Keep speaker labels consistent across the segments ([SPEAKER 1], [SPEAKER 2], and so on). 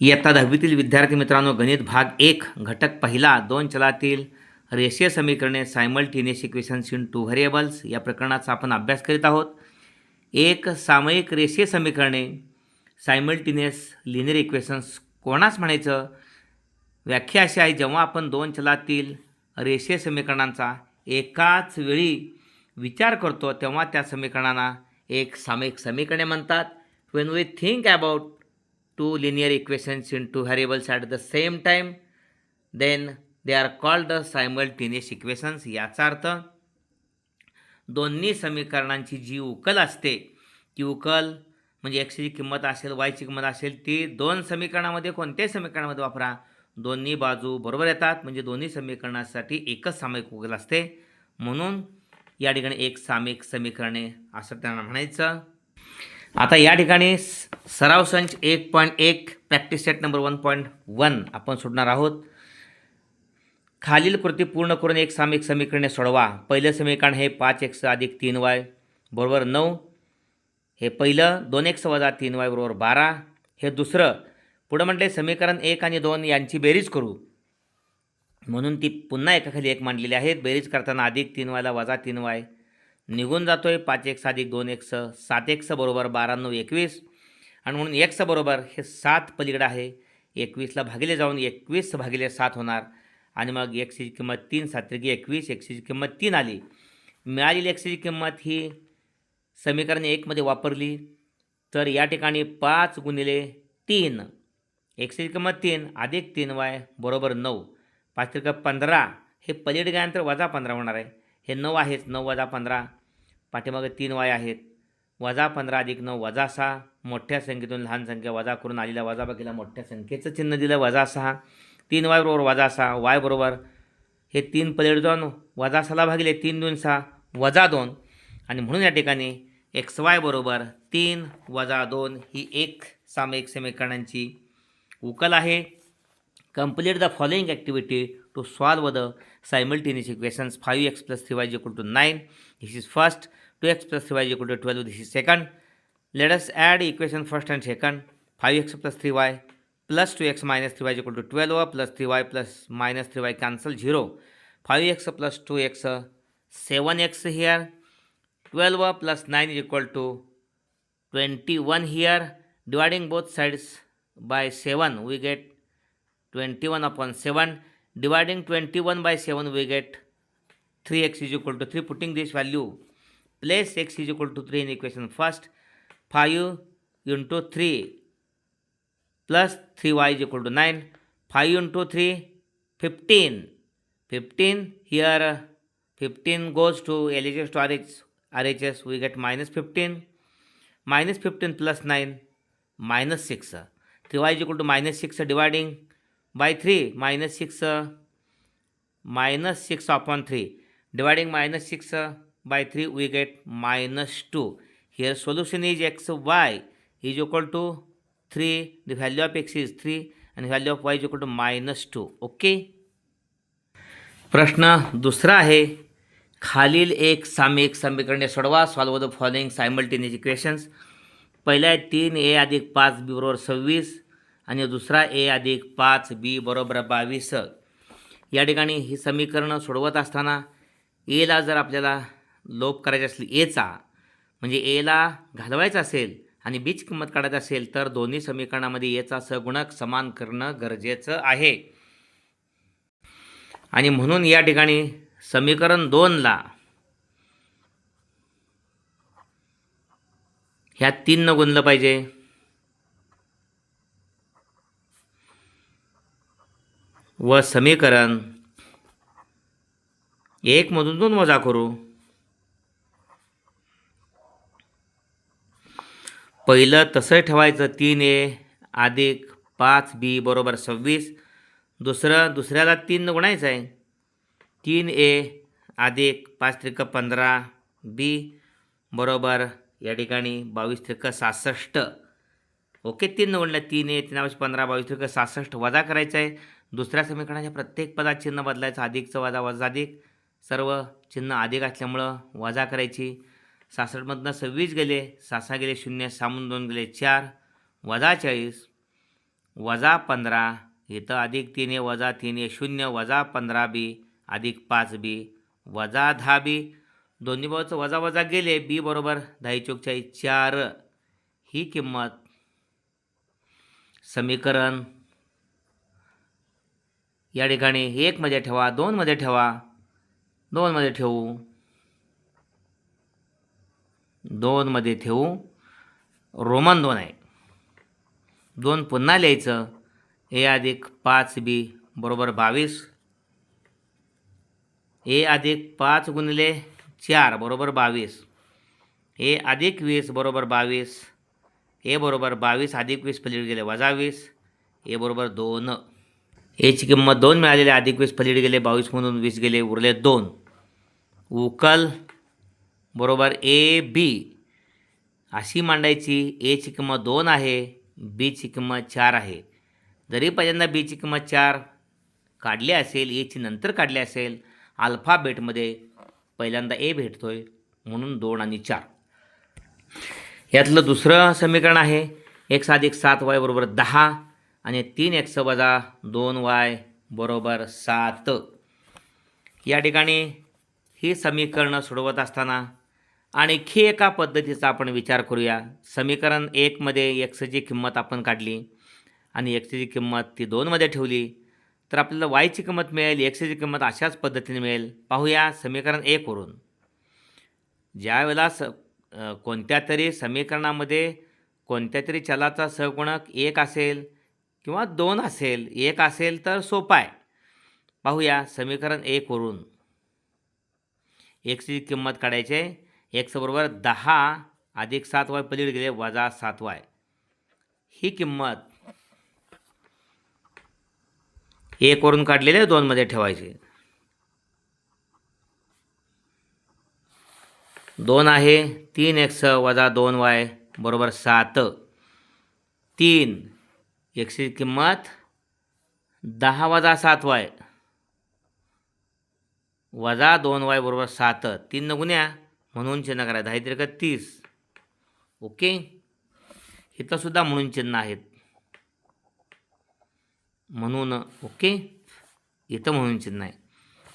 [SPEAKER 1] इयत्ता दहावीतील विद्यार्थी मित्रांनो गणित भाग एक घटक पहिला दोन चलातील रेषीय समीकरणे simultaneous equations in two variables या प्रकरणाचा आपण अभ्यास करीत आहोत. एक सामयिक रेषीय समीकरणे सायमल्टेनियस लिनियर इक्वेशन्स कोणास म्हणायचं? व्याख्या अशी आहे जेव्हा आपण दोन चलातील रेषीय समीकरणांचा एकाच वेळी विचार करतो तेव्हा त्या समीकरणांना एक सामयिक समीकरणे म्हणतात. When we think about two linear equations into variables at the same time then they are called the simultaneous equations. याचा अर्थ दोन्ही समीकरणांची जी उकल असते ती उकल म्हणजे एक्सची किंमत असेल वायची किंमत असेल ती दोन समीकरणामध्ये कोणत्याही समीकरणामध्ये वापरा. दोन्ही बाजू बरोबर येतात म्हणजे दोन्ही समीकरणासाठी एकच सामायिक उकल असते. म्हणून या ठिकाणी एक सामायिक समीकरणे असं त्यांना म्हणायचं. आता या ठिकाणी स- सराव संच एक पॉईंट एक practice set number one point one आपण सोडणार आहोत. खालील कृती पूर्ण करून एक सामिक समीकरणे सोडवा. पहिलं समीकरण हे पाच एक्स अधिक तीन वाय बरोबर नऊ. हे पहिलं दोन एक्स वजा तीन वाय बरोबर बारा. हे दुसरं पुढं म्हटले समीकरण एक आणि दोन यांची बेरीज करू. म्हणून ती पुन्हा एकाखाली एक मांडलेली आहेत. बेरीज करताना अधिक तीन वायला वजा तीन वाय. निघून जातो आहे पाच एक साधिक दोन एक स सात एक स बरोबर बारा नऊ एकवीस. आणि म्हणून एक स बरोबर हे सात पलीकडं आहे. एकवीसला भागिले जाऊन एकवीस भागिले सात होणार. आणि मग एकशेची किंमत तीन सात्रिकी एकवीस एकशेची किंमत तीन आली. मिळालेली एकशेची किंमत ही समीकरण एकमध्ये वापरली. तर या ठिकाणी पाच गुणिले तीन. एकशेची किंमत तीन अधिक तीन वाय बरोबर नऊ. पाच त्रिक पंधरा हे पलीड गेल्यानंतर वजा पंधरा होणार आहे. हे नऊ आहेच नऊ वजा पंधरा. पाठीमागे तीन वाय आहेत. वजा पंधरा अधिक नऊ वजा सहा. मोठ्या संख्येतून लहान संख्या वजा करून आलेल्या वजाबाकीला मोठ्या संख्येचं चिन्ह दिलं वजा सहा. तीन वाय बरोबर वजा सहा वाय बरोबर हे तीन पलीकडे जाऊन वजा सहाला भागिले तीन दोन सहा वजा दोन. आणि म्हणून या ठिकाणी एक्स वाय बरोबर तीन वजा दोन ही एक सामायिक समीकरणांची उकल आहे. Complete the following activity to solve the simultaneous equations 5x plus 3y is equal to 9 this is first. 2x plus 3y is equal to 12 this is second. Let us add equation first and second. 5x plus 3y plus 2x minus 3y is equal to 12 plus 3y plus minus 3y cancel 0 5x plus 2x 7x here. 12 plus 9 is equal to 21 here. Dividing both sides by 7 we get 21 upon 7 dividing 21 by 7 we get 3x is equal to 3 putting this value place x is equal to 3 in equation first 5 into 3 plus 3y is equal to 9 5 into 3 15 15 here uh, 15 goes to LHS to RH, RHS we get minus 15 minus 15 plus 9 minus 6 3y is equal to minus 6 dividing by three minus six minus six upon three. Dividing minus six by three we get minus two here solution is x y is equal to three the value of x is three आणि value of y is equal to minus two okay प्रश्न दुसरा आहे. खालील एक सामिक समीकरणे सोडवा. Solve the following simultaneous equations पहिला आहे तीन ए अधिक पाच बी बरोबर सव्वीस. आणि दुसरा ए अधिक पाच बी बरोबर बावीस. या ठिकाणी ही समीकरणं सोडवत असताना एला जर आपल्याला लोप करायची असली एचा म्हणजे एला घालवायचा असेल आणि बीच किंमत काढायची असेल तर दोन्ही समीकरणामध्ये एचा सगुणक समान करणं गरजेचं आहे. आणि म्हणून या ठिकाणी समीकरण दोनला ह्या तीननं गुणलं पाहिजे. व समीकरण एकमधून दोन वजा करू. पहिलं तसं ठेवायचं तीन ए अधिक पाच बी बरोबर सव्वीस. दुसरं दुसऱ्याला तीन गुणायचं आहे. तीन ए अधिक पाच त्रिक पंधरा बी बरोबर या ठिकाणी बावीस त्रिक सहासष्ट. ओके तीन गुणलं तीन ए तीन बावीस पंधरा बावीस त्रिक सहासष्ट वजा करायचं आहे. दुसऱ्या समीकरणाच्या प्रत्येक पदात चिन्ह बदलायचं. अधिकचं वजा वजा अधिक. सर्व चिन्ह अधिक असल्यामुळं वजा करायची. सासष्टमधनं सव्वीस गेले सहा गेले शून्य सामून दोन गेले चार वजा चाळीस वजा पंधरा इथं अधिक तीन ए वजा तीन ए शून्य वजा पंधरा बी अधिक पाच बी वजा दहा बी. दोन्ही बाजूचं वजा वजा गेले बी बरोबर दहा चौकचाळी चार. ही किंमत समीकरण या ठिकाणी एकमध्ये ठेवा दोनमध्ये ठेवा. दोनमध्ये ठेवू. दोनमध्ये ठेवू. रोमन दोन आहे. दोन पुन्हा लिहायचं. ए अधिक पाच बी बरोबर बावीस. ए अधिक पाच गुणिले चार बरोबर बावीस. ए अधिक वीस बरोबर बावीस. ए बरोबर बावीस अधिक वीस पलीकडे गेले वजा वीस. ए बरोबर दोन. एची किंमत दोन मिळालेले अधिक वीस पलीड गेले बावीसमधून वीस गेले उरले दोन. उकल बरोबर ए बी. अशी मांडायची एची किंमत दोन आहे बीची किंमत चार आहे. जरी पहिल्यांदा बीची किंमत चार काढली असेल एची नंतर काढली असेल अल्फाबेटमध्ये पहिल्यांदा ए भेटतो आहे म्हणून दोन आणि चार. यातलं दुसरं समीकरण आहे एक्स अधिक सात वाय बरोबर दहा. आणि तीन एक्स वजा दोन वाय बरोबर सात. या ठिकाणी ही समीकरणं सोडवत असताना आणखी एका पद्धतीचा आपण विचार करूया. समीकरण एकमध्ये एक्सची किंमत आपण काढली आणि एक्सची किंमत ती दोनमध्ये ठेवली. तर आपल्याला वायची किंमत मिळेल एक्सची किंमत अशाच पद्धतीने मिळेल. पाहूया समीकरण एकवरून ज्यावेळेला स कोणत्या तरी समीकरणामध्ये कोणत्या तरी चलाचा सहगुणक एक असेल किंवा दोन असेल एक असेल तर सोपा आहे. पाहूया समीकरण एकवरून एक्सची किंमत काढायची आहे. एक्स बरोबर दहा अधिक सात वाय पलीड गेले वजा सात वाय. ही किंमत एकवरून काढलेले दोनमध्ये ठेवायची. दोन आहे तीन एक्स वजा दोन वाय बरोबर सात. तीन. एक्सची किंमत दहा वजा सात वाय. वजा दोन वाय बरोबर सात. तीन गुन्ह्या म्हणून चिन्ह करा. दहा त्रिक तीस. ओके? इथंसुद्धा म्हणून चिन्ह आहेत. म्हणून ओके? इथं म्हणून चिन्ह आहे.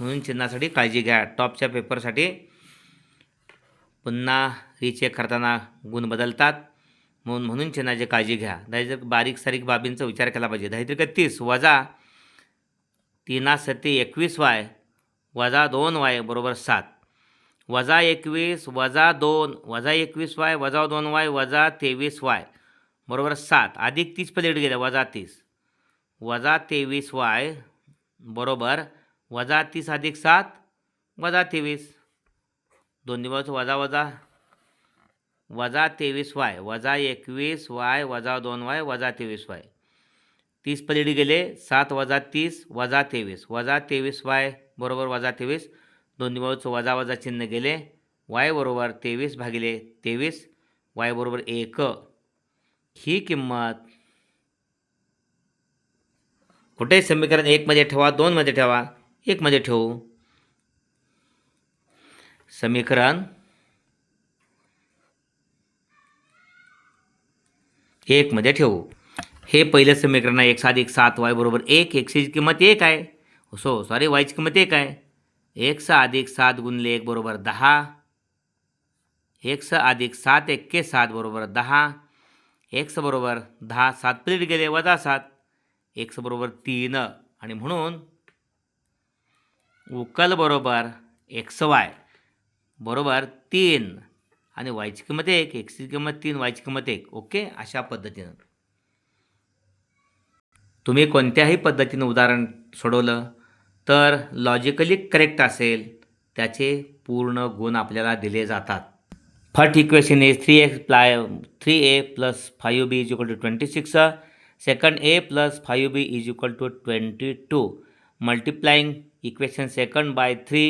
[SPEAKER 1] म्हणून चिन्हासाठी काळजी घ्या. टॉपच्या पेपरसाठी पुन्हा रिचेक करताना गुण बदलतात. म्हणून म्हणून चिन्हाची काळजी घ्या. दहाजर बारीक सारीक बाबींचा विचार केला पाहिजे. दहा एकतीस तीस वजा तीना सत्ते एकवीस वाय वजा दोन वाय बरोबर सात. वजा एकवीस वजा दोन वजा एकवीस वाय वजा दोन वाय वजा तेवीस वाय बरोबर सात. अधिक तीस पलीकडे गेले वजा तीस. वजा तेवीस वाय बरोबर वजा तीस अधिक सात वजा तेवीस. दोन्ही बाजूचं वजा वजा. वजा तेवीस वाय वजा एकवीस वाय वजा दोन वाय वजा तेवीस वाय. तीस पलीड गेले सात वजा तीस वजा तेवीस. वजा तेवीस वाय बरोबर वजा तेवीस. दोन्ही बाजूचं वजा वजा चिन्ह गेले. वाय बरोबर तेवीस भागिले तेवीस वाय बरोबर एक. ही किंमत कुठे समीकरण एकमध्ये ठेवा दोनमध्ये ठेवा एकमध्ये ठेवू. समीकरण एकमध्ये ठेवू. हे पहिलं समीकरण आहे एक्स अधिक सात वाय बरोबर एक एक्सची किंमत एक आहे. सो सॉरी वायची किंमत एक आहे. एक स अधिक सात गुणले एक बरोबर दहा. एक स अधिक सात एक्के सात बरोबर दहा. एक्स बरोबर दहा सात प्लेट गेले वजा सात. एक्स बरोबर तीन. आणि म्हणून उकल बरोबर एक्स वाय बरोबर तीन. आणि वायची किंमत एक एक्सची किंमत तीन वायची किंमत एक. ओके? अशा पद्धतीनं. तुम्ही कोणत्याही पद्धतीनं उदाहरण सोडवलं तर लॉजिकली करेक्ट असेल. त्याचे पूर्ण गुण आपल्याला दिले जातात. First equation is three x ply three a plus five b is equal to twenty six second a plus five b is equal to twenty two multiplying equation second by three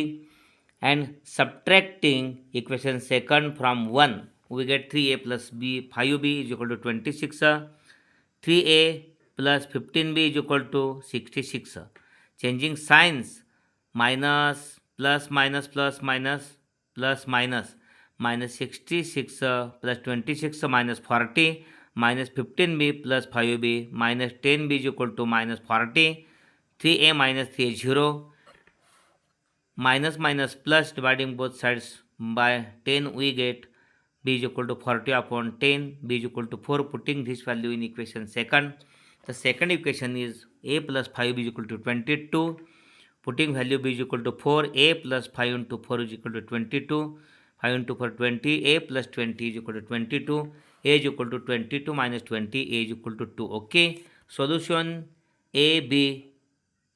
[SPEAKER 1] and subtracting equation second from 1 we get 3a plus b 5b is equal to 26 uh, 3a plus 15b is equal to 66 uh. changing signs minus plus minus plus minus plus minus. Minus 66 uh, plus 26 uh, minus 40 minus 15b plus 5b minus 10b is equal to minus 40 3a minus 3a 0 minus minus plus dividing both sides by 10 we get b is equal to 40 upon 10 b is equal to 4 putting this value in equation second. The second equation is a plus 5 is equal to 22 putting value b is equal to 4 a plus 5 into 4 is equal to 22 5 into 4 20 a plus 20 is equal to 22 a is equal to 22 minus 20 a is equal to 2 okay? Solution a b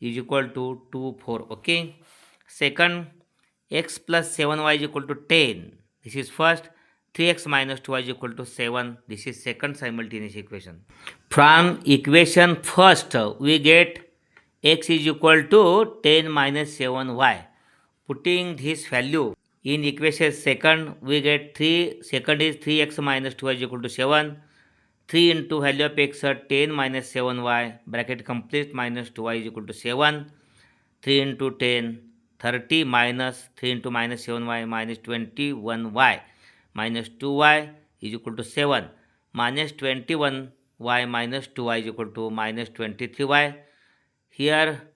[SPEAKER 1] is equal to 2 4 okay second x plus 7y is equal to 10 this is first. 3x minus 2y is equal to 7 this is second simultaneous equation. From equation first we get x is equal to 10 minus 7y putting this value in equation second we get 3 second is 3x minus 2y is equal to 7 3 into value of x are 10 minus 7y bracket complete minus 2y is equal to 7 3 into 10 30 minus 3 into minus 7y minus 21y minus 2y is equal to 7 minus 21y minus 2y is equal to minus 23y. Here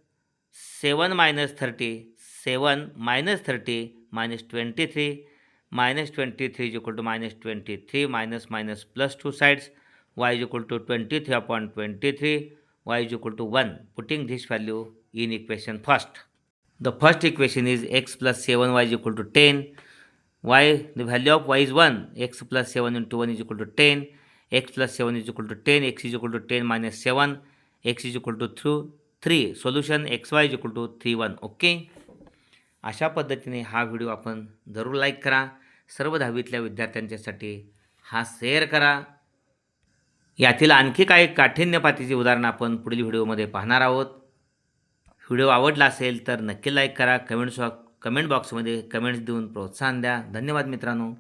[SPEAKER 1] 7 minus 30, 7 minus 30 minus 23 minus 23 is equal to minus 23 minus minus plus 2 sides y is equal to 23 upon 23 y is equal to 1 putting this value in equation first. The first equation is x plus seven y is equal to ten y the value of y is one x plus seven in two one is equal to ten x plus seven is equal to ten x is equal to ten minus seven x is equal to through three solution x y is equal to three one okay अशा पद्धतीने हा video आपण जरूर like करा सर्व दहावीतल्या विद्यार्थ्यांच्यासाठी हा share करा यातील आणखी काही काठिण्य पातीची उदाहरणं आपण पुढील व्हिडिओमध्ये पाहणार आहोत व्हिडिओ आवडला असेल तर नक्की लाईक करा कमेंट्स कमेंट बॉक्समध्ये कमेंट्स देऊन प्रोत्साहन द्या. धन्यवाद मित्रांनो.